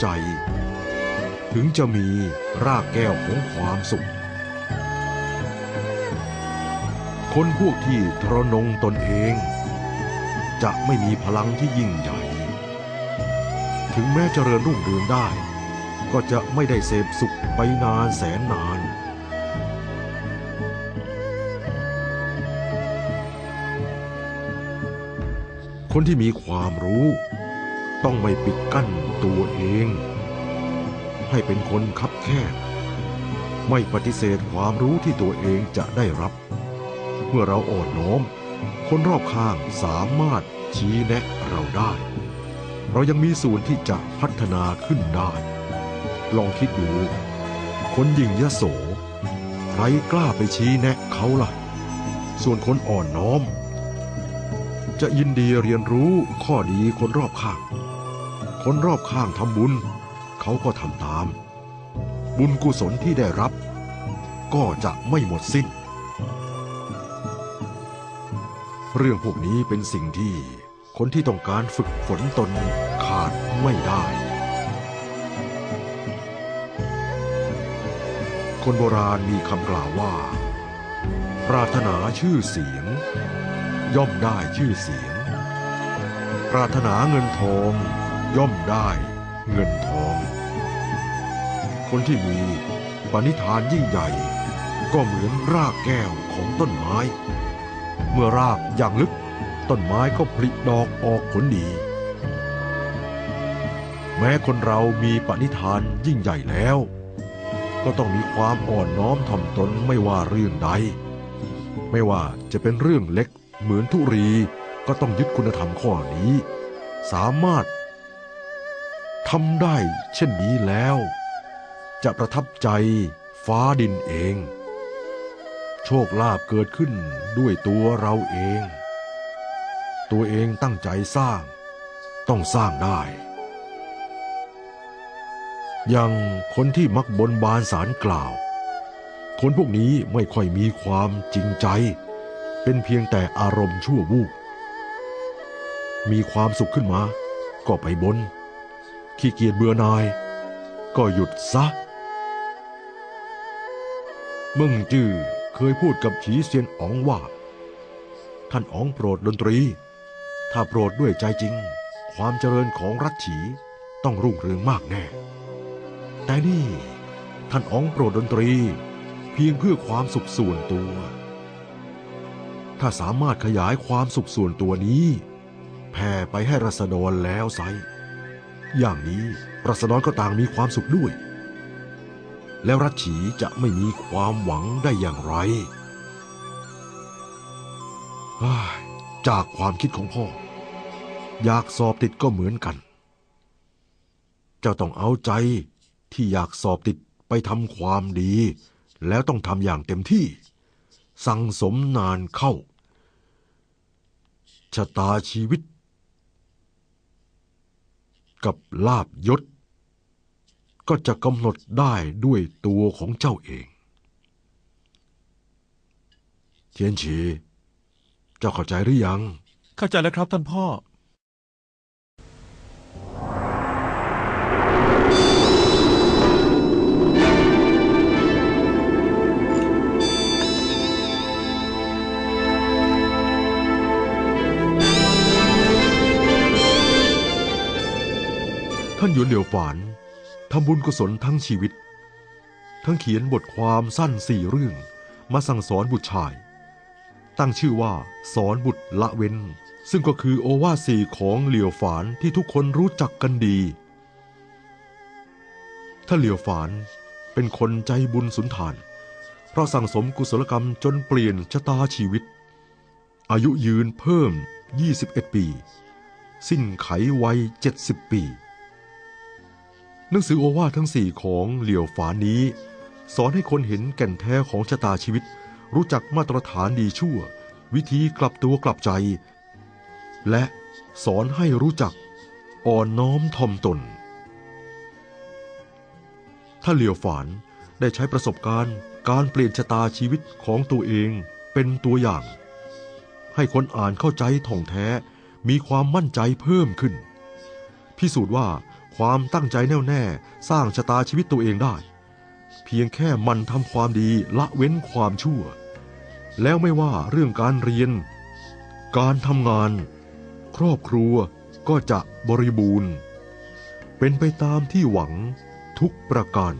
ใจ ถึงจะมีรากแก้วของความสุข คนพวกที่ทรนงตนเอง จะไม่มีพลังที่ยิ่งใหญ่ ถึงแม้เจริญรุ่งเรืองได้ ก็จะไม่ได้เสพสุขไปนานแสนนานคนที่มีความรู้ ต้องไม่ปิดกั้นตัวเอง ให้เป็นคนคับแคบ ไม่ปฏิเสธความรู้ที่ตัวเองจะได้รับ เมื่อเราอ่อนน้อม คนรอบข้างสามารถชี้แนะเราได้ เรายังมีส่วนที่จะพัฒนาขึ้นได้ ลองคิดดู คนยิงยโส ใครกล้าไปชี้แนะเขาล่ะ ส่วนคนอ่อนน้อมจะยินดีเรียนรู้ข้อดีคนรอบข้าง คนรอบข้างทำบุญ เขาก็ทำตาม บุญกุศลที่ได้รับ ก็จะไม่หมดสิ้น เรื่องพวกนี้เป็นสิ่งที่คนที่ต้องการฝึกฝนตนขาดไม่ได้ คนโบราณมีคำกล่าวว่า ปรารถนาชื่อเสียง ย่อมได้ชื่อเสียง ปรารถนาเงินทอง ย่อมได้เงินทอง คนที่มีปณิธานยิ่งใหญ่ ก็เหมือนรากแก้วของต้นไม้ เมื่อรากอย่างลึก ต้นไม้ก็ผลิดอกออกผลดี แม้คนเรามีปณิธานยิ่งใหญ่แล้ว ก็ต้องมีความอ่อนน้อมถ่อมตนไม่ว่าเรื่องใด ไม่ว่าจะเป็นเรื่องเล็กเหมือนทุรีก็ต้องยึดคุณธรรมข้อนี้ สามารถ ทำได้เช่นนี้แล้ว จะประทับใจฟ้าดินเอง โชคลาภเกิดขึ้นด้วยตัวเราเอง ตัวเองตั้งใจสร้าง ต้องสร้างได้ อย่างคนที่มักบนบานสารกล่าว คนพวกนี้ไม่ค่อยมีความจริงใจ เป็นเพียงแต่อารมณ์ชั่ววูบมีความสุขขึ้นมา ก็ไปบน ขี้เกียจเบื่อนาย ก็หยุดซะมึงจื้อเคยพูดกับฉีเซียนอ๋องว่า ท่านอ๋องโปรดดนตรี ถ้าโปรดด้วยใจจริง ความเจริญของรัชฉีต้องรุ่งเรืองมากแน่ แต่นี่ ท่านอ๋องโปรดดนตรี เพียงเพื่อความสุขส่วนตัว ถ้าสามารถขยายความสุขส่วนตัวนี้แผ่ไปให้รัษฎรแล้วไซ อย่างนี้รัษฎรก็ต่างมีความสุขด้วย แล้วรัชฉีจะไม่มีความหวังได้อย่างไร จากความคิดของพ่อ อยากสอบติดก็เหมือนกัน เจ้าต้องเอาใจที่อยากสอบติดไปทำความดี แล้วต้องทำอย่างเต็มที่ สั่งสมนานเข้าชะตาชีวิต กับลาบยศ ก็จะกำหนดได้ด้วยตัวของเจ้าเองเทียนฉี เจ้าเข้าใจหรือยัง เข้าใจแล้วครับท่านพ่อ ท่านหยวนเหลียวฝานทำบุญกุศลทั้งชีวิต ทั้งเขียนบทความสั้นสี่เรื่อง มาสั่งสอนบุตรชาย ตั้งชื่อว่าสอนบุตรละเว้น ซึ่งก็คือโอวาสีของเหลียวฝานที่ทุกคนรู้จักกันดี ท่านเหลียวฝานเป็นคนใจบุญสุนทาน เพราะสั่งสมกุศลกรรมจนเปลี่ยนชะตาชีวิต อายุยืนเพิ่ม 21 ปี สิ้นไขวัย70 ปี หนังสือโอวาททั้งสี่ของเหลียวฝานนี้ สอนให้คนเห็นแก่นแท้ของชะตาชีวิต รู้จักมาตรฐานดีชั่ว วิธีกลับตัวกลับใจ และสอนให้รู้จักอ่อนน้อมถ่อมตน ถ้าเหลียวฝานได้ใช้ประสบการณ์ การเปลี่ยนชะตาชีวิตของตัวเองเป็นตัวอย่าง ให้คนอ่านเข้าใจท่องแท้มีความมั่นใจเพิ่มขึ้น พิสูจน์ว่า ความตั้งใจแน่วแน่สร้างชะตาชีวิตตัวเองได้ เพียงแค่มันทำความดีละเว้นความชั่ว แล้วไม่ว่าเรื่องการเรียน การทำงาน ครอบครัวก็จะบริบูรณ์ เป็นไปตามที่หวังทุกประการ